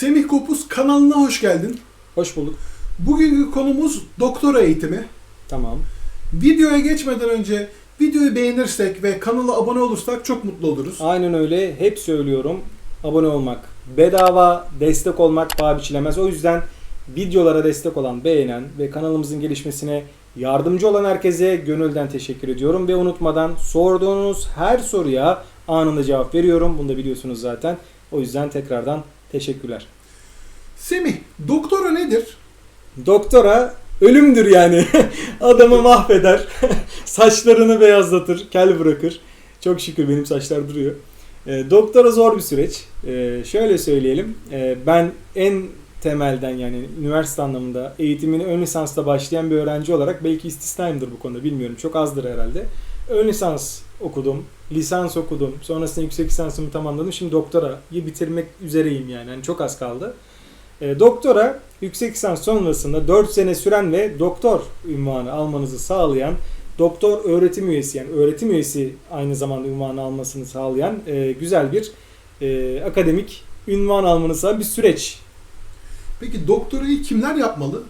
Semih Kopuz kanalına hoş geldin. Hoş bulduk. Bugünkü konumuz doktora eğitimi. Tamam. Videoya geçmeden önce videoyu beğenirsek ve kanala abone olursak çok mutlu oluruz. Aynen öyle. Hep söylüyorum. Abone olmak bedava, destek olmak paha biçilemez. O yüzden videolara destek olan, beğenen ve kanalımızın gelişmesine yardımcı olan herkese gönülden teşekkür ediyorum. Ve unutmadan sorduğunuz her soruya anında cevap veriyorum. Bunu da biliyorsunuz zaten. O yüzden tekrardan teşekkürler. Semih, doktora nedir? Doktora ölümdür yani. Adamı mahveder. Saçlarını beyazlatır, kel bırakır. Çok şükür benim saçlar duruyor. E, doktora zor bir süreç. E, şöyle söyleyelim. E, ben en temelden yani üniversite anlamında eğitimini ön lisansta başlayan bir öğrenci olarak belki istisnayımdır bu konuda bilmiyorum. Çok azdır herhalde. Ön lisans okudum, lisans okudum. Sonrasında yüksek lisansımı tamamladım. Şimdi doktorayı bitirmek üzereyim yani. yani çok az kaldı. E, doktora yüksek lisans sonrasında 4 sene süren ve doktor ünvanı almanızı sağlayan doktor öğretim üyesi yani öğretim üyesi aynı zamanda ünvanı almasını sağlayan e, güzel bir e, akademik ünvan almanızı sağlayan bir süreç. Peki doktorayı kimler yapmalı?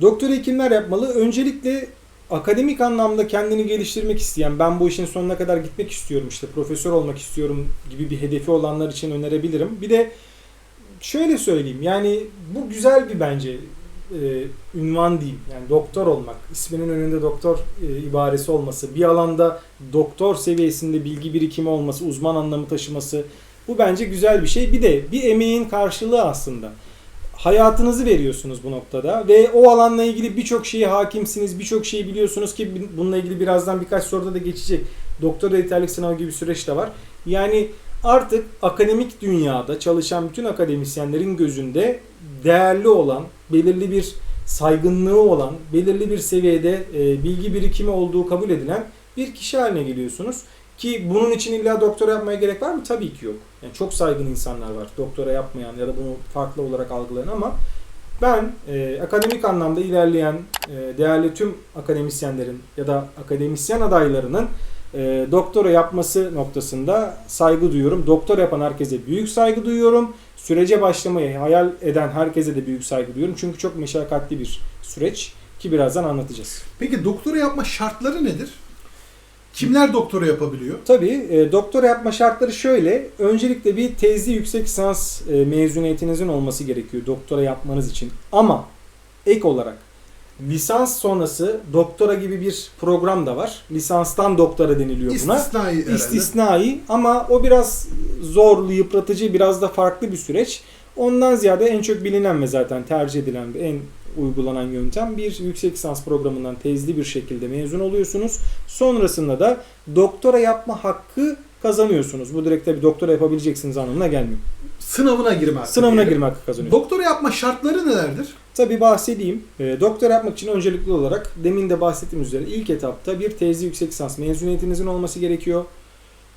Doktora kimler yapmalı? Öncelikle akademik anlamda kendini geliştirmek isteyen, ben bu işin sonuna kadar gitmek istiyorum işte profesör olmak istiyorum gibi bir hedefi olanlar için önerebilirim. Bir de şöyle söyleyeyim yani bu güzel bir bence e, ünvan değil. Yani doktor olmak, isminin önünde doktor e, ibaresi olması, bir alanda doktor seviyesinde bilgi birikimi olması, uzman anlamı taşıması bu bence güzel bir şey. Bir de bir emeğin karşılığı aslında. Hayatınızı veriyorsunuz bu noktada ve o alanla ilgili birçok şeye hakimsiniz, birçok şeyi biliyorsunuz ki bununla ilgili birazdan birkaç soruda da geçecek. Doktora yeterlik sınavı gibi bir süreç de var. Yani artık akademik dünyada çalışan bütün akademisyenlerin gözünde değerli olan, belirli bir saygınlığı olan, belirli bir seviyede bilgi birikimi olduğu kabul edilen bir kişi haline geliyorsunuz. Ki bunun için illa doktora yapmaya gerek var mı? Tabii ki yok. Yani çok saygın insanlar var doktora yapmayan ya da bunu farklı olarak algılayan ama ben e, akademik anlamda ilerleyen e, değerli tüm akademisyenlerin ya da akademisyen adaylarının e, doktora yapması noktasında saygı duyuyorum. Doktor yapan herkese büyük saygı duyuyorum. Sürece başlamayı hayal eden herkese de büyük saygı duyuyorum. Çünkü çok meşakkatli bir süreç ki birazdan anlatacağız. Peki doktora yapma şartları nedir? Kimler doktora yapabiliyor? Tabii e, doktora yapma şartları şöyle. Öncelikle bir tezli yüksek lisans e, mezuniyetinizin olması gerekiyor doktora yapmanız için. Ama ek olarak lisans sonrası doktora gibi bir program da var. Lisanstan doktora deniliyor buna. İstisnai herhalde. İstisnai ama o biraz zorlu, yıpratıcı, biraz da farklı bir süreç. Ondan ziyade en çok bilinen ve zaten tercih edilen en uygulanan yöntem bir yüksek lisans programından tezli bir şekilde mezun oluyorsunuz. Sonrasında da doktora yapma hakkı kazanıyorsunuz. Bu direkt tabii doktora yapabileceksiniz anlamına gelmiyor. Sınavına girme hakkı. Sınavına diyelim. girme hakkı kazanıyorsunuz. Doktora yapma şartları nelerdir? Tabii bahsedeyim. E, doktora yapmak için öncelikli olarak demin de bahsettiğim üzere ilk etapta bir tezli yüksek lisans mezuniyetinizin olması gerekiyor.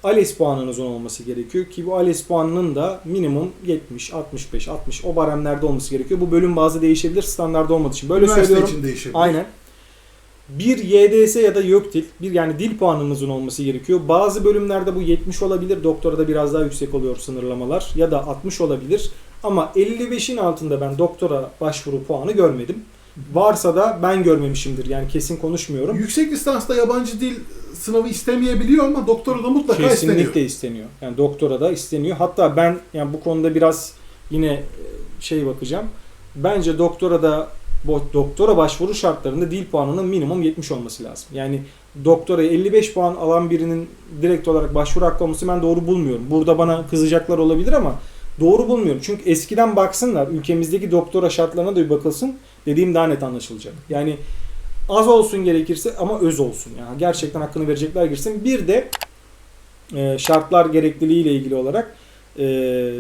ALES puanınızın olması gerekiyor ki bu ALES puanının da minimum 70, 65, 60 o baremlerde olması gerekiyor. Bu bölüm bazı değişebilir standart olmadığı için. Böyle Üniversite söylüyorum. için değişebilir. Aynen. Bir YDS ya da YÖKDİL, bir yani dil puanınızın olması gerekiyor. Bazı bölümlerde bu 70 olabilir, doktora biraz daha yüksek oluyor sınırlamalar ya da 60 olabilir. Ama 55'in altında ben doktora başvuru puanı görmedim. Varsa da ben görmemişimdir. Yani kesin konuşmuyorum. Yüksek lisansta yabancı dil sınavı istemeyebiliyor ama doktora da mutlaka Kesinlikle isteniyor. isteniyor. Yani doktora da isteniyor. Hatta ben yani bu konuda biraz yine e, şey bakacağım. Bence doktora da doktora başvuru şartlarında dil puanının minimum 70 olması lazım. Yani doktoraya 55 puan alan birinin direkt olarak başvuru hakkı olması ben doğru bulmuyorum. Burada bana kızacaklar olabilir ama doğru bulmuyorum. Çünkü eskiden baksınlar ülkemizdeki doktora şartlarına da bir bakılsın. Dediğim daha net anlaşılacak. Yani az olsun gerekirse ama öz olsun. Yani gerçekten hakkını verecekler girsin. Bir de e, şartlar gerekliliği ile ilgili olarak e,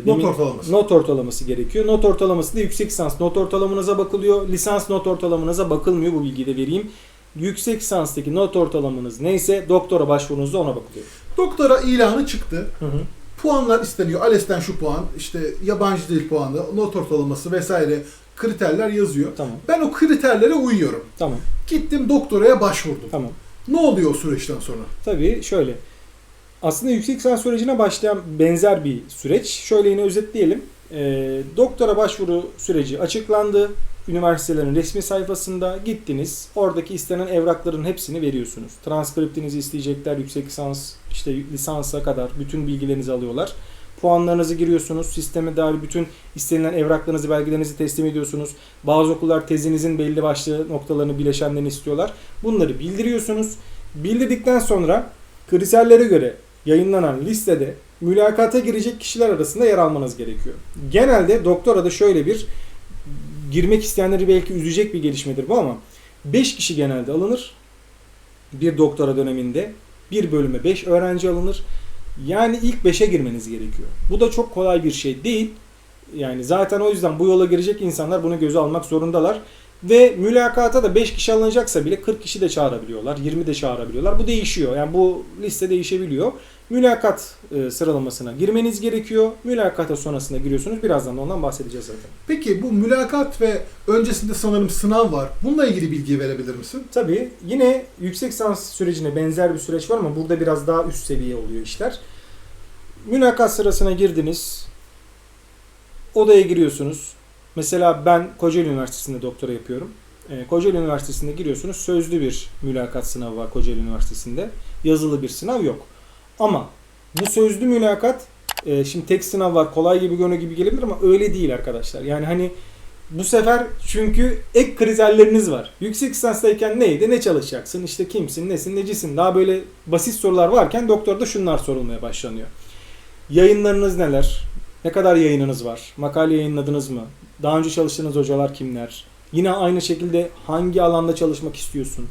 Not ortalaması. not ortalaması gerekiyor. Not ortalaması da yüksek lisans not ortalamanıza bakılıyor. Lisans not ortalamanıza bakılmıyor. Bu bilgiyi de vereyim. Yüksek lisanstaki not ortalamanız neyse doktora başvurunuzda ona bakılıyor. Doktora ilanı çıktı. Hı hı. Puanlar isteniyor. ALES'ten şu puan, işte yabancı dil puanı, not ortalaması vesaire kriterler yazıyor. Tamam. Ben o kriterlere uyuyorum. Tamam. Gittim doktoraya başvurdum. Tamam. Ne oluyor o süreçten sonra? Tabii şöyle. Aslında yüksek lisans sürecine başlayan benzer bir süreç. Şöyle yine özetleyelim. Ee, doktora başvuru süreci açıklandı. Üniversitelerin resmi sayfasında gittiniz. Oradaki istenen evrakların hepsini veriyorsunuz. Transkriptinizi isteyecekler. Yüksek lisans, işte lisansa kadar bütün bilgilerinizi alıyorlar. Puanlarınızı giriyorsunuz. Sisteme dair bütün istenilen evraklarınızı, belgelerinizi teslim ediyorsunuz. Bazı okullar tezinizin belli başlı noktalarını, bileşenlerini istiyorlar. Bunları bildiriyorsunuz. Bildirdikten sonra kriterlere göre yayınlanan listede mülakata girecek kişiler arasında yer almanız gerekiyor. Genelde doktora da şöyle bir girmek isteyenleri belki üzecek bir gelişmedir bu ama 5 kişi genelde alınır. Bir doktora döneminde bir bölüme 5 öğrenci alınır. Yani ilk 5'e girmeniz gerekiyor. Bu da çok kolay bir şey değil. Yani zaten o yüzden bu yola girecek insanlar bunu göze almak zorundalar. Ve mülakata da 5 kişi alınacaksa bile 40 kişi de çağırabiliyorlar, 20 de çağırabiliyorlar. Bu değişiyor. Yani bu liste değişebiliyor. Mülakat e, sıralamasına girmeniz gerekiyor. Mülakata sonrasında giriyorsunuz. Birazdan da ondan bahsedeceğiz zaten. Peki bu mülakat ve öncesinde sanırım sınav var. Bununla ilgili bilgi verebilir misin? Tabii yine yüksek lisans sürecine benzer bir süreç var ama burada biraz daha üst seviye oluyor işler. Mülakat sırasına girdiniz. Odaya giriyorsunuz. Mesela ben Kocaeli Üniversitesi'nde doktora yapıyorum. Ee, Kocaeli Üniversitesi'nde giriyorsunuz. Sözlü bir mülakat sınavı var Kocaeli Üniversitesi'nde. Yazılı bir sınav yok. Ama bu sözlü mülakat e, şimdi tek sınav var kolay gibi görünüyor gibi gelebilir ama öyle değil arkadaşlar. Yani hani bu sefer çünkü ek kriterleriniz var. Yüksek lisanstayken neydi? Ne çalışacaksın? İşte kimsin, nesin, necisin? Daha böyle basit sorular varken doktorda şunlar sorulmaya başlanıyor. Yayınlarınız neler? Ne kadar yayınınız var? Makale yayınladınız mı? Daha önce çalıştığınız hocalar kimler? Yine aynı şekilde hangi alanda çalışmak istiyorsun?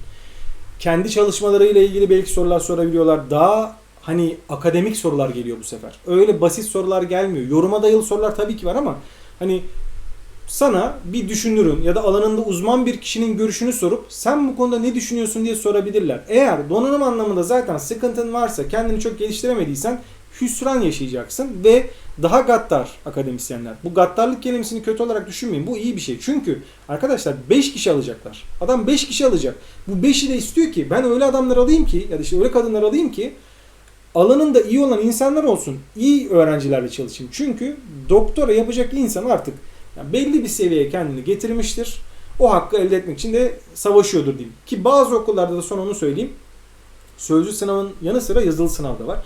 Kendi çalışmalarıyla ilgili belki sorular sorabiliyorlar. Daha hani akademik sorular geliyor bu sefer. Öyle basit sorular gelmiyor. Yoruma dayalı sorular tabii ki var ama hani sana bir düşünürün ya da alanında uzman bir kişinin görüşünü sorup sen bu konuda ne düşünüyorsun diye sorabilirler. Eğer donanım anlamında zaten sıkıntın varsa kendini çok geliştiremediysen hüsran yaşayacaksın ve daha gaddar akademisyenler. Bu gaddarlık kelimesini kötü olarak düşünmeyin. Bu iyi bir şey. Çünkü arkadaşlar 5 kişi alacaklar. Adam 5 kişi alacak. Bu 5'i de istiyor ki ben öyle adamlar alayım ki ya da işte öyle kadınlar alayım ki alanında iyi olan insanlar olsun. iyi öğrencilerle çalışayım. Çünkü doktora yapacak insan artık yani belli bir seviyeye kendini getirmiştir. O hakkı elde etmek için de savaşıyordur diyeyim. Ki bazı okullarda da son onu söyleyeyim. Sözlü sınavın yanı sıra yazılı sınav da var.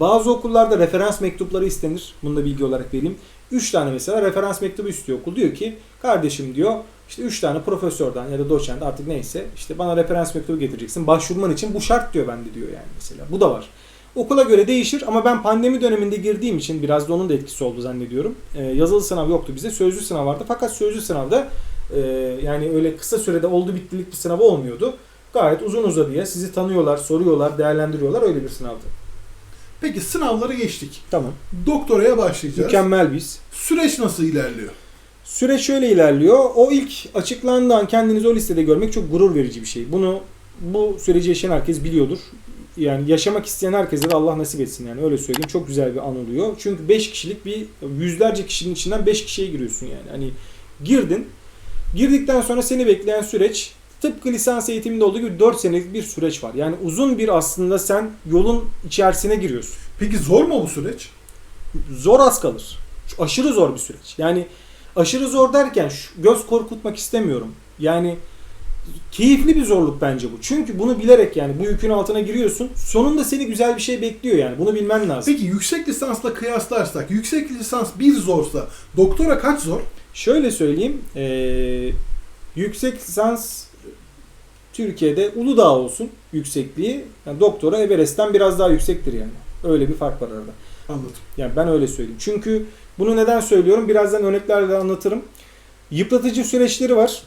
Bazı okullarda referans mektupları istenir. Bunu da bilgi olarak vereyim. 3 tane mesela referans mektubu istiyor okul. Diyor ki kardeşim diyor işte 3 tane profesörden ya da doçent artık neyse işte bana referans mektubu getireceksin. Başvurman için bu şart diyor bende diyor yani mesela. Bu da var. Okula göre değişir ama ben pandemi döneminde girdiğim için biraz da onun da etkisi oldu zannediyorum. Ee, yazılı sınav yoktu bize. Sözlü sınav vardı. Fakat sözlü sınavda e, yani öyle kısa sürede oldu bittilik bir sınav olmuyordu. Gayet uzun uzadıya sizi tanıyorlar, soruyorlar, değerlendiriyorlar. Öyle bir sınavdı. Peki sınavları geçtik. Tamam. Doktoraya başlayacağız. Mükemmel biz. Süreç nasıl ilerliyor? Süreç şöyle ilerliyor. O ilk açıklandığı an kendinizi o listede görmek çok gurur verici bir şey. Bunu bu süreci yaşayan herkes biliyordur. Yani yaşamak isteyen herkese de Allah nasip etsin yani öyle söyleyeyim. Çok güzel bir an oluyor. Çünkü 5 kişilik bir yüzlerce kişinin içinden 5 kişiye giriyorsun yani. Hani girdin. Girdikten sonra seni bekleyen süreç tıpkı lisans eğitiminde olduğu gibi 4 senelik bir süreç var. Yani uzun bir aslında sen yolun içerisine giriyorsun. Peki zor mu bu süreç? Zor az kalır. Aşırı zor bir süreç. Yani aşırı zor derken göz korkutmak istemiyorum. Yani keyifli bir zorluk bence bu. Çünkü bunu bilerek yani bu yükün altına giriyorsun. Sonunda seni güzel bir şey bekliyor yani. Bunu bilmen lazım. Peki yüksek lisansla kıyaslarsak yüksek lisans bir zorsa doktora kaç zor? Şöyle söyleyeyim. eee, yüksek lisans Türkiye'de Uludağ olsun yüksekliği. Yani doktora Everest'ten biraz daha yüksektir yani. Öyle bir fark var arada. Anladım. Yani ben öyle söyleyeyim. Çünkü bunu neden söylüyorum? Birazdan örneklerle anlatırım. Yıpratıcı süreçleri var.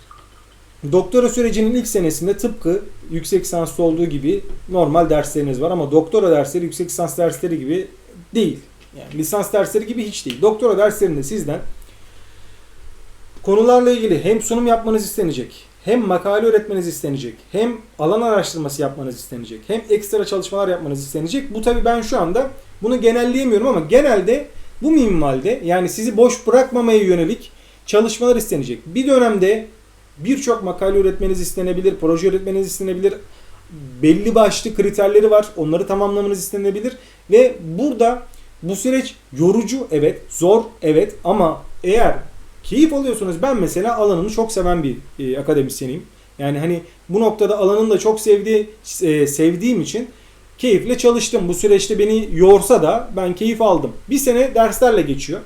Doktora sürecinin ilk senesinde tıpkı yüksek lisansta olduğu gibi normal dersleriniz var ama doktora dersleri yüksek lisans dersleri gibi değil. Yani lisans dersleri gibi hiç değil. Doktora derslerinde sizden konularla ilgili hem sunum yapmanız istenecek, hem makale öğretmeniz istenecek, hem alan araştırması yapmanız istenecek, hem ekstra çalışmalar yapmanız istenecek. Bu tabii ben şu anda bunu genelleyemiyorum ama genelde bu minvalde yani sizi boş bırakmamaya yönelik çalışmalar istenecek. Bir dönemde birçok makale üretmeniz istenebilir, proje üretmeniz istenebilir. Belli başlı kriterleri var. Onları tamamlamanız istenebilir. Ve burada bu süreç yorucu evet, zor evet ama eğer keyif alıyorsunuz ben mesela alanını çok seven bir e, akademisyeniyim. Yani hani bu noktada alanını da çok sevdiği e, sevdiğim için keyifle çalıştım. Bu süreçte beni yorsa da ben keyif aldım. Bir sene derslerle geçiyor.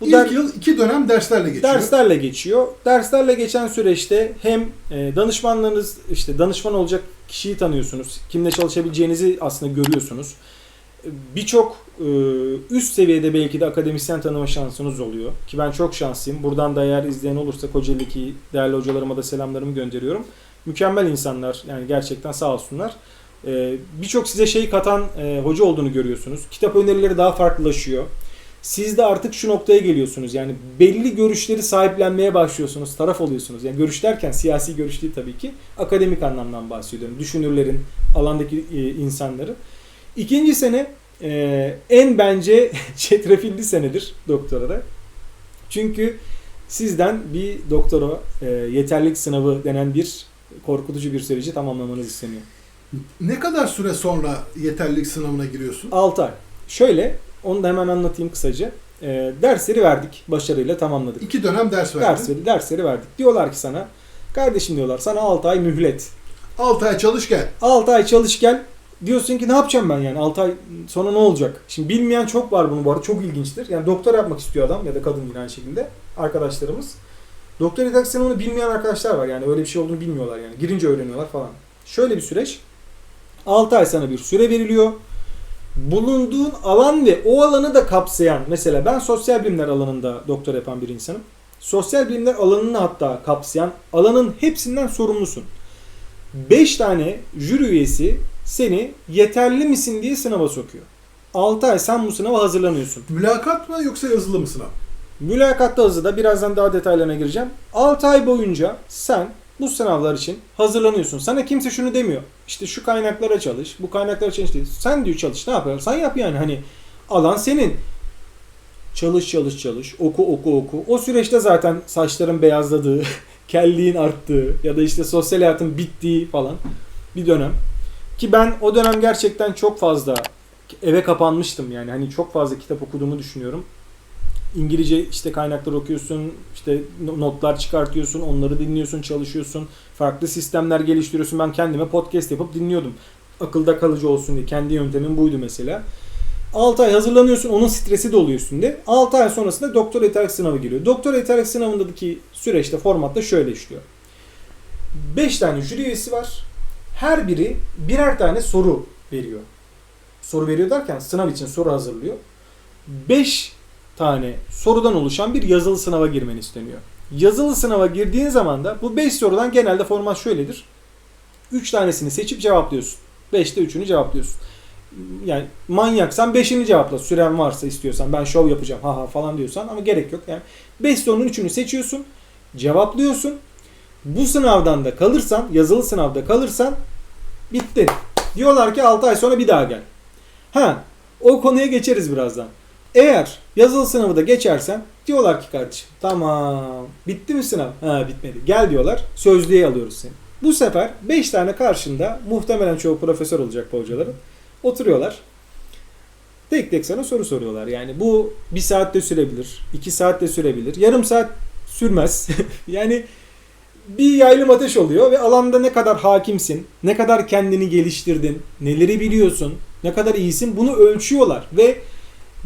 Bu İlk der- yıl iki dönem derslerle geçiyor. Derslerle geçiyor. Derslerle geçen süreçte hem e, danışmanlarınız işte danışman olacak kişiyi tanıyorsunuz. Kimle çalışabileceğinizi aslında görüyorsunuz. Birçok e, üst seviyede belki de akademisyen tanıma şansınız oluyor. Ki ben çok şanslıyım. Buradan da eğer izleyen olursa Kocaeli'deki değerli hocalarıma da selamlarımı gönderiyorum. Mükemmel insanlar yani gerçekten sağ olsunlar. E, Birçok size şey katan hoca olduğunu görüyorsunuz. Kitap önerileri daha farklılaşıyor. Siz de artık şu noktaya geliyorsunuz. Yani belli görüşleri sahiplenmeye başlıyorsunuz. Taraf oluyorsunuz. Yani görüş derken siyasi görüş değil tabii ki. Akademik anlamdan bahsediyorum. Düşünürlerin, alandaki e, insanların. İkinci sene e, en bence çetrefilli senedir doktorada. Çünkü sizden bir doktora e, yeterlik sınavı denen bir korkutucu bir süreci tamamlamanız isteniyor. Ne kadar süre sonra yeterlilik sınavına giriyorsun? 6 ay. Şöyle onu da hemen anlatayım kısaca. E, dersleri verdik. Başarıyla tamamladık. İki dönem ders verdin. Dersleri, dersleri verdik. Diyorlar ki sana kardeşim diyorlar sana 6 ay mühlet. 6 ay çalış gel. 6 ay çalış gel. Diyorsun ki ne yapacağım ben yani 6 ay sonra ne olacak? Şimdi bilmeyen çok var bunu bu arada çok ilginçtir. Yani doktor yapmak istiyor adam ya da kadın yine aynı şekilde arkadaşlarımız. Doktor yeterlik sınavını bilmeyen arkadaşlar var yani öyle bir şey olduğunu bilmiyorlar yani. Girince öğreniyorlar falan. Şöyle bir süreç. 6 ay sana bir süre veriliyor. Bulunduğun alan ve o alanı da kapsayan mesela ben sosyal bilimler alanında doktor yapan bir insanım. Sosyal bilimler alanını hatta kapsayan alanın hepsinden sorumlusun. 5 tane jüri üyesi seni yeterli misin diye sınava sokuyor. 6 ay sen bu sınava hazırlanıyorsun. Mülakat mı yoksa yazılı mı sınav? Mülakatta hızlı birazdan daha detaylarına gireceğim. 6 ay boyunca sen bu sınavlar için hazırlanıyorsun. Sana kimse şunu demiyor. İşte şu kaynaklara çalış, bu kaynaklara çalış değil. Sen diyor çalış, ne yapıyorsan yap yani. Hani alan senin. Çalış çalış çalış, oku oku oku. O süreçte zaten saçların beyazladığı, kelliğin arttığı ya da işte sosyal hayatın bittiği falan bir dönem. Ki ben o dönem gerçekten çok fazla eve kapanmıştım yani. Hani çok fazla kitap okuduğumu düşünüyorum. İngilizce işte kaynaklar okuyorsun, işte notlar çıkartıyorsun, onları dinliyorsun, çalışıyorsun. Farklı sistemler geliştiriyorsun. Ben kendime podcast yapıp dinliyordum. Akılda kalıcı olsun diye. Kendi yöntemim buydu mesela. 6 ay hazırlanıyorsun. Onun stresi de oluyor üstünde. 6 ay sonrasında doktor yeterlik sınavı geliyor. Doktor yeterlik sınavındaki süreçte formatta şöyle işliyor. 5 tane jüri üyesi var. Her biri birer tane soru veriyor. Soru veriyor derken sınav için soru hazırlıyor. 5 tane sorudan oluşan bir yazılı sınava girmen isteniyor. Yazılı sınava girdiğin zaman da bu 5 sorudan genelde format şöyledir. 3 tanesini seçip cevaplıyorsun. 5'te 3'ünü cevaplıyorsun. Yani manyaksan 5'ini cevapla. Süren varsa istiyorsan ben şov yapacağım ha ha falan diyorsan ama gerek yok. Yani 5 sorunun 3'ünü seçiyorsun. Cevaplıyorsun. Bu sınavdan da kalırsan, yazılı sınavda kalırsan bittin. Diyorlar ki 6 ay sonra bir daha gel. Ha, o konuya geçeriz birazdan. Eğer yazılı sınavı da geçersen diyorlar ki kardeşim tamam bitti mi sınav? Ha bitmedi. Gel diyorlar sözlüğe alıyoruz seni. Bu sefer 5 tane karşında muhtemelen çoğu profesör olacak bu hocaların. Oturuyorlar. Tek tek sana soru soruyorlar. Yani bu bir saatte sürebilir, iki saatte sürebilir, yarım saat sürmez. yani bir yaylım ateş oluyor ve alanda ne kadar hakimsin, ne kadar kendini geliştirdin, neleri biliyorsun, ne kadar iyisin bunu ölçüyorlar ve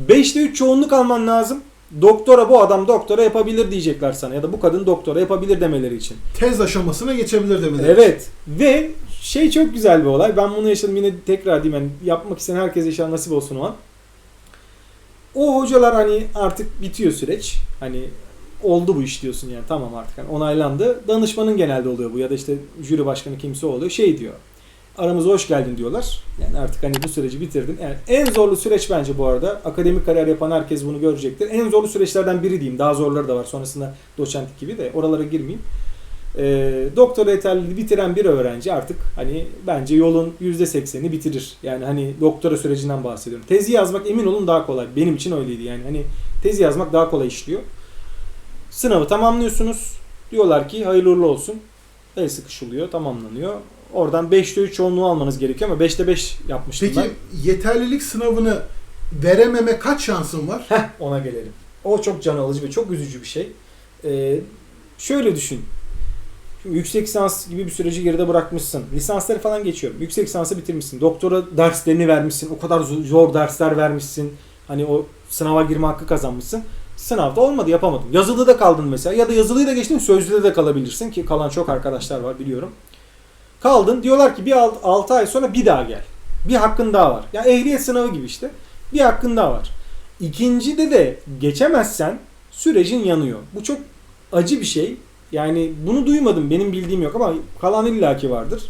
5'te 3 çoğunluk alman lazım. Doktora bu adam doktora yapabilir diyecekler sana ya da bu kadın doktora yapabilir demeleri için. Tez aşamasına geçebilir demeleri. Evet ve şey çok güzel bir olay. Ben bunu yaşadım yine tekrar diyeyim yani yapmak isteyen herkese inşallah nasip olsun o an. O hocalar hani artık bitiyor süreç. Hani oldu bu iş diyorsun yani tamam artık hani onaylandı. Danışmanın genelde oluyor bu ya da işte jüri başkanı kimse oluyor. Şey diyor. Aramıza hoş geldin diyorlar. Yani artık hani bu süreci bitirdin. Yani en zorlu süreç bence bu arada. Akademik kariyer yapan herkes bunu görecektir. En zorlu süreçlerden biri diyeyim. Daha zorları da var. Sonrasında doçentlik gibi de oralara girmeyeyim. E, doktora yeterliliği bitiren bir öğrenci artık hani bence yolun %80'ini bitirir. Yani hani doktora sürecinden bahsediyorum. Tezi yazmak emin olun daha kolay. Benim için öyleydi yani. Hani tezi yazmak daha kolay işliyor. Sınavı tamamlıyorsunuz. Diyorlar ki hayırlı olsun. El sıkışılıyor, tamamlanıyor. Oradan 5'te 3 çoğunluğu almanız gerekiyor ama 5'te 5 yapmıştım Peki ben. yeterlilik sınavını verememe kaç şansın var? Heh, ona gelelim. O çok can alıcı ve çok üzücü bir şey. Ee, şöyle düşün. Şimdi yüksek lisans gibi bir süreci geride bırakmışsın. Lisansları falan geçiyorum. Yüksek lisansı bitirmişsin. Doktora derslerini vermişsin. O kadar zor, dersler vermişsin. Hani o sınava girme hakkı kazanmışsın. Sınavda olmadı yapamadım. Yazılıda kaldın mesela. Ya da yazılıyı da geçtin sözlüde de kalabilirsin ki kalan çok arkadaşlar var biliyorum. Kaldın diyorlar ki bir 6 ay sonra bir daha gel. Bir hakkın daha var. Ya ehliyet sınavı gibi işte. Bir hakkın daha var. İkincide de geçemezsen sürecin yanıyor. Bu çok acı bir şey. Yani bunu duymadım. Benim bildiğim yok ama kalan illaki vardır.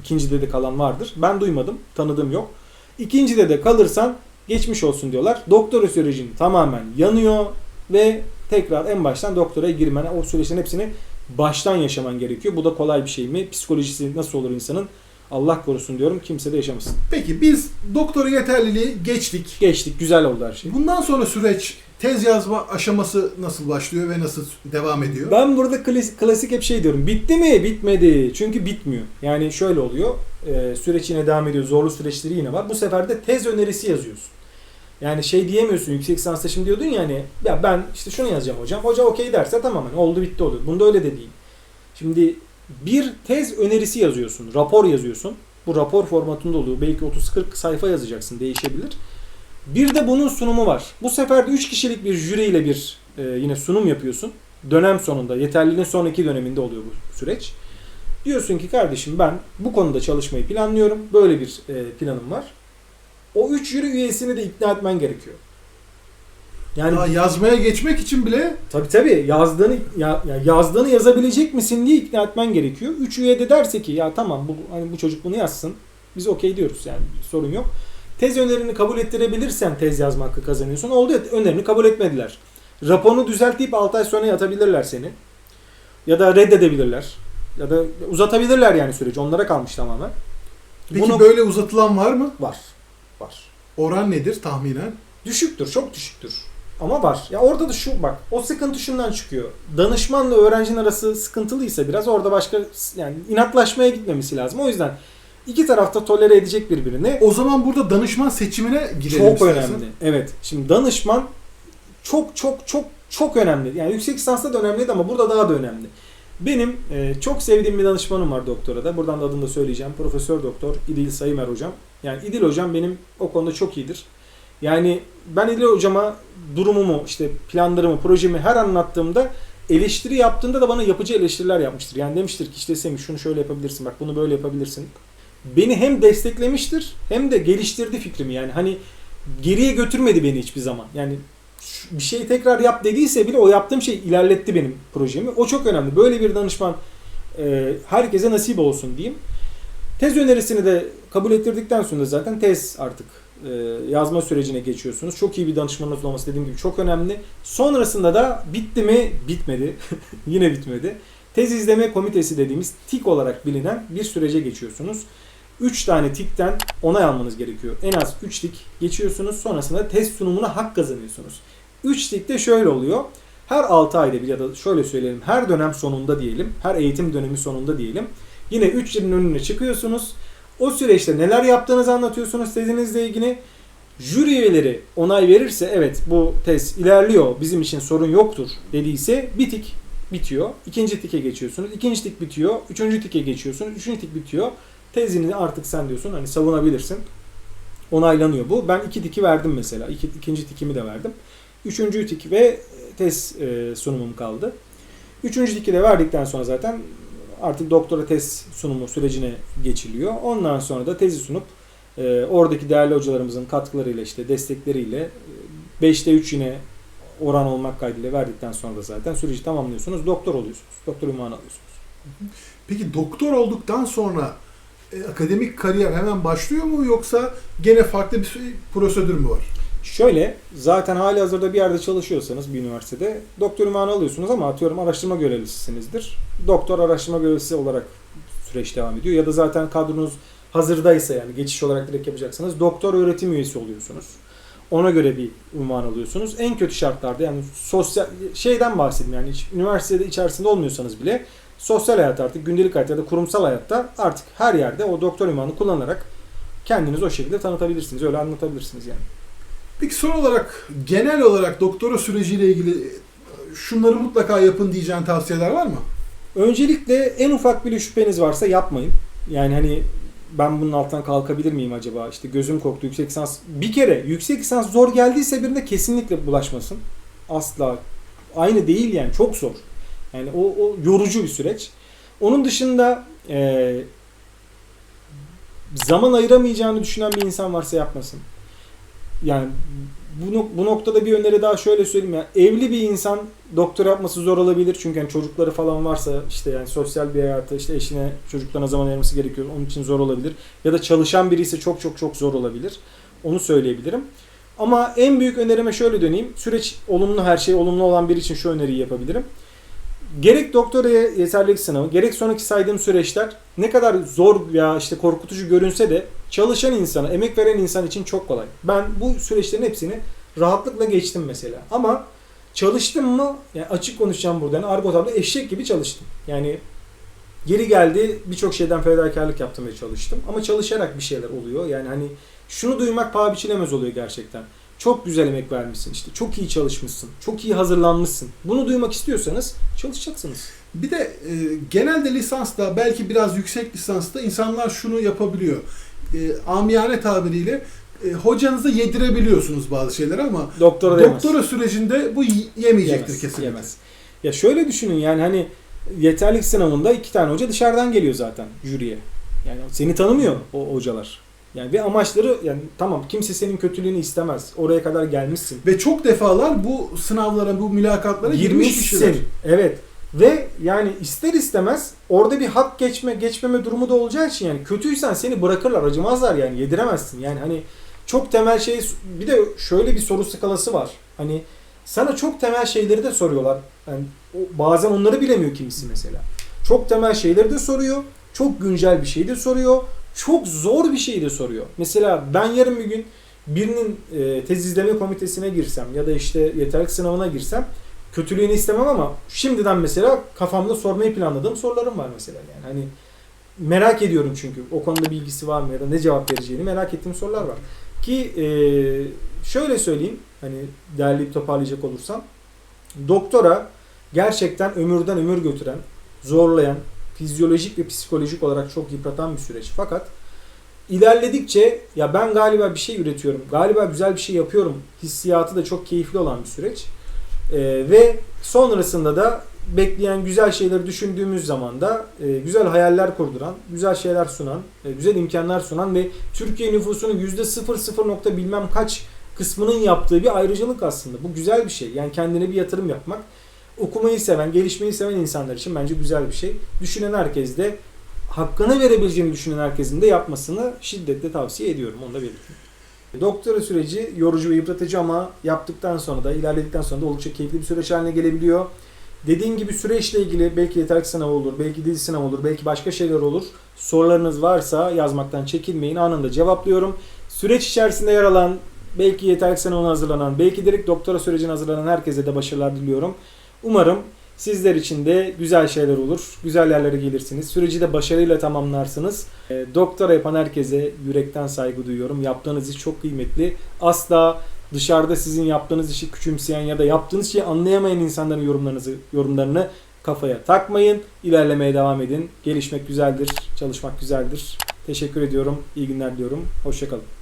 İkincide de kalan vardır. Ben duymadım. Tanıdığım yok. İkincide de kalırsan geçmiş olsun diyorlar. Doktora sürecin tamamen yanıyor ve tekrar en baştan doktora girmen, o süreçlerin hepsini baştan yaşaman gerekiyor. Bu da kolay bir şey mi? Psikolojisi nasıl olur insanın? Allah korusun diyorum. Kimse de yaşamasın. Peki biz doktora yeterliliği geçtik. Geçtik. Güzel oldu her şey. Bundan sonra süreç tez yazma aşaması nasıl başlıyor ve nasıl devam ediyor? Ben burada klasik, klasik hep şey diyorum. Bitti mi? Bitmedi. Çünkü bitmiyor. Yani şöyle oluyor. süreç yine devam ediyor. Zorlu süreçleri yine var. Bu sefer de tez önerisi yazıyorsun. Yani şey diyemiyorsun yüksek lisansta şimdi diyordun ya hani ya ben işte şunu yazacağım hocam. Hoca okey derse tamam hani oldu bitti oluyor. Bunda öyle de değil. Şimdi bir tez önerisi yazıyorsun. Rapor yazıyorsun. Bu rapor formatında oluyor. Belki 30-40 sayfa yazacaksın. Değişebilir. Bir de bunun sunumu var. Bu sefer de 3 kişilik bir jüriyle bir e, yine sunum yapıyorsun. Dönem sonunda, yeterliliğin son iki döneminde oluyor bu süreç. Diyorsun ki kardeşim ben bu konuda çalışmayı planlıyorum. Böyle bir e, planım var. O 3 jüri üyesini de ikna etmen gerekiyor. Yani Daha yazmaya geçmek için bile Tabii tabii yazdığını ya, ya yazdığını yazabilecek misin diye ikna etmen gerekiyor. Üç üye de derse ki ya tamam bu hani bu çocuk bunu yazsın. Biz okey diyoruz yani sorun yok. Tez önerini kabul ettirebilirsen tez yazma hakkı kazanıyorsun. Oldu ya önerini kabul etmediler. Raporunu düzeltip 6 ay sonra yatabilirler seni. Ya da reddedebilirler. Ya da uzatabilirler yani süreci. Onlara kalmış tamamen. peki Bunu- böyle uzatılan var mı? Var. Oran nedir tahminen? Düşüktür, çok düşüktür. Ama var. Ya orada da şu bak, o sıkıntı şundan çıkıyor. Danışmanla öğrencinin arası sıkıntılıysa biraz orada başka yani inatlaşmaya gitmemesi lazım. O yüzden iki tarafta tolere edecek birbirini. O zaman burada danışman seçimine gidelim çok istersen. önemli. Evet. Şimdi danışman çok çok çok çok önemli. Yani yüksek lisansta da önemliydi ama burada daha da önemli. Benim e, çok sevdiğim bir danışmanım var doktora da. Buradan da adını da söyleyeceğim. Profesör Doktor İdil Sayımer hocam. Yani İdil hocam benim o konuda çok iyidir. Yani ben İdil hocama durumumu, işte planlarımı, projemi her anlattığımda eleştiri yaptığında da bana yapıcı eleştiriler yapmıştır. Yani demiştir ki işte Semih şunu şöyle yapabilirsin, bak bunu böyle yapabilirsin. Beni hem desteklemiştir hem de geliştirdi fikrimi. Yani hani geriye götürmedi beni hiçbir zaman. Yani bir şeyi tekrar yap dediyse bile o yaptığım şey ilerletti benim projemi. O çok önemli. Böyle bir danışman herkese nasip olsun diyeyim. Tez önerisini de kabul ettirdikten sonra zaten tez artık e, yazma sürecine geçiyorsunuz. Çok iyi bir danışmanınız olması dediğim gibi çok önemli. Sonrasında da bitti mi? Bitmedi. Yine bitmedi. Tez izleme komitesi dediğimiz tik olarak bilinen bir sürece geçiyorsunuz. 3 tane tikten onay almanız gerekiyor. En az 3 tik geçiyorsunuz. Sonrasında test sunumuna hak kazanıyorsunuz. 3 tik de şöyle oluyor. Her 6 ayda bir ya da şöyle söyleyelim her dönem sonunda diyelim. Her eğitim dönemi sonunda diyelim. Yine 3 yılın önüne çıkıyorsunuz. O süreçte neler yaptığınızı anlatıyorsunuz tezinizle ilgili. Jüri üyeleri onay verirse evet bu test ilerliyor bizim için sorun yoktur dediyse bir tik bitiyor. İkinci tike geçiyorsunuz. İkinci tik bitiyor. Üçüncü tike geçiyorsunuz. Üçüncü tik bitiyor. Tezini artık sen diyorsun hani savunabilirsin. Onaylanıyor bu. Ben iki tiki verdim mesela. İki, ikinci tikimi de verdim. Üçüncü tik ve tez e, sunumum kaldı. Üçüncü tiki de verdikten sonra zaten artık doktora tez sunumu sürecine geçiliyor. Ondan sonra da tezi sunup e, oradaki değerli hocalarımızın katkılarıyla işte destekleriyle 5'te 3 yine oran olmak kaydıyla verdikten sonra da zaten süreci tamamlıyorsunuz. Doktor oluyorsunuz. Doktor ünvanı alıyorsunuz. Peki doktor olduktan sonra e, akademik kariyer hemen başlıyor mu yoksa gene farklı bir prosedür mü var? Şöyle zaten hali hazırda bir yerde çalışıyorsanız bir üniversitede doktor ünvanı alıyorsunuz ama atıyorum araştırma görevlisisinizdir. Doktor araştırma görevlisi olarak süreç devam ediyor. Ya da zaten kadronuz hazırdaysa yani geçiş olarak direkt yapacaksanız doktor öğretim üyesi oluyorsunuz. Ona göre bir unvan alıyorsunuz. En kötü şartlarda yani sosyal şeyden bahsedeyim yani hiç üniversitede içerisinde olmuyorsanız bile sosyal hayat artık gündelik hayatta ya da kurumsal hayatta artık her yerde o doktor ünvanını kullanarak kendinizi o şekilde tanıtabilirsiniz. Öyle anlatabilirsiniz yani. Peki son olarak genel olarak doktora süreciyle ilgili e, şunları mutlaka yapın diyeceğin tavsiyeler var mı? Öncelikle en ufak bile şüpheniz varsa yapmayın. Yani hani ben bunun altından kalkabilir miyim acaba? İşte gözüm korktu yüksek lisans. Bir kere yüksek lisans zor geldiyse birine kesinlikle bulaşmasın. Asla. Aynı değil yani çok zor. Yani o, o yorucu bir süreç. Onun dışında eee, zaman ayıramayacağını düşünen bir insan varsa yapmasın. Yani bu, bu noktada bir öneri daha şöyle söyleyeyim ya. Evli bir insan doktor yapması zor olabilir. Çünkü yani çocukları falan varsa işte yani sosyal bir hayatı işte eşine çocuklarına zaman ayırması gerekiyor. Onun için zor olabilir. Ya da çalışan biri ise çok çok çok zor olabilir. Onu söyleyebilirim. Ama en büyük önerime şöyle döneyim. Süreç olumlu her şey olumlu olan biri için şu öneriyi yapabilirim. Gerek doktoraya yeterlilik sınavı, gerek sonraki saydığım süreçler ne kadar zor veya işte korkutucu görünse de çalışan insana, emek veren insan için çok kolay. Ben bu süreçlerin hepsini rahatlıkla geçtim mesela. Ama çalıştım mı? Yani açık konuşacağım burada. Yani argo tablo eşek gibi çalıştım. Yani geri geldi birçok şeyden fedakarlık yaptım ve çalıştım. Ama çalışarak bir şeyler oluyor. Yani hani şunu duymak paha biçilemez oluyor gerçekten. Çok güzel emek vermişsin işte. Çok iyi çalışmışsın. Çok iyi hazırlanmışsın. Bunu duymak istiyorsanız çalışacaksınız. Bir de e, genelde lisansta belki biraz yüksek lisansta insanlar şunu yapabiliyor. E, amiyane tabiriyle e, hocanıza yedirebiliyorsunuz bazı şeyleri ama Doktora doktora sürecinde bu yemeyecektir Yemez, kesinlikle. yemez. Ya şöyle düşünün yani hani yeterlik sınavında iki tane hoca dışarıdan geliyor zaten jüriye. Yani seni tanımıyor o hocalar. Yani ve amaçları yani tamam kimse senin kötülüğünü istemez. Oraya kadar gelmişsin. Ve çok defalar bu sınavlara, bu mülakatlara girmiş. Girmişsin. Evet. Ve yani ister istemez orada bir hak geçme geçmeme durumu da olacağı için yani kötüysen seni bırakırlar acımazlar yani yediremezsin. Yani hani çok temel şey bir de şöyle bir soru skalası var. Hani sana çok temel şeyleri de soruyorlar. Yani bazen onları bilemiyor kimisi mesela. Çok temel şeyleri de soruyor. Çok güncel bir şey de soruyor. Çok zor bir şey de soruyor. Mesela ben yarın bir gün birinin e, tez izleme komitesine girsem ya da işte yeterlik sınavına girsem kötülüğünü istemem ama şimdiden mesela kafamda sormayı planladığım sorularım var mesela yani hani merak ediyorum çünkü o konuda bilgisi var mı ya da ne cevap vereceğini merak ettiğim sorular var ki e, şöyle söyleyeyim hani derleyip toparlayacak olursam doktora gerçekten ömürden ömür götüren zorlayan fizyolojik ve psikolojik olarak çok yıpratan bir süreç fakat ilerledikçe ya ben galiba bir şey üretiyorum galiba güzel bir şey yapıyorum hissiyatı da çok keyifli olan bir süreç ee, ve sonrasında da bekleyen güzel şeyleri düşündüğümüz zaman da e, güzel hayaller kurduran, güzel şeyler sunan, e, güzel imkanlar sunan ve Türkiye nüfusunun yüzde sıfır sıfır nokta bilmem kaç kısmının yaptığı bir ayrıcalık aslında. Bu güzel bir şey. Yani kendine bir yatırım yapmak. Okumayı seven, gelişmeyi seven insanlar için bence güzel bir şey. Düşünen herkes de hakkını verebileceğini düşünen herkesin de yapmasını şiddetle tavsiye ediyorum. Onu da belirteyim. Doktora süreci yorucu ve yıpratıcı ama yaptıktan sonra da ilerledikten sonra da oldukça keyifli bir süreç haline gelebiliyor. Dediğim gibi süreçle ilgili belki yeterlik sınavı olur, belki dil sınavı olur, belki başka şeyler olur. Sorularınız varsa yazmaktan çekinmeyin. Anında cevaplıyorum. Süreç içerisinde yer alan, belki yeterlik sınavına hazırlanan, belki direkt doktora sürecine hazırlanan herkese de başarılar diliyorum. Umarım sizler için de güzel şeyler olur. Güzel yerlere gelirsiniz. Süreci de başarıyla tamamlarsınız. E, doktora yapan herkese yürekten saygı duyuyorum. Yaptığınız iş çok kıymetli. Asla dışarıda sizin yaptığınız işi küçümseyen ya da yaptığınız şeyi anlayamayan insanların yorumlarınızı yorumlarını kafaya takmayın. İlerlemeye devam edin. Gelişmek güzeldir, çalışmak güzeldir. Teşekkür ediyorum. İyi günler diliyorum. Hoşçakalın.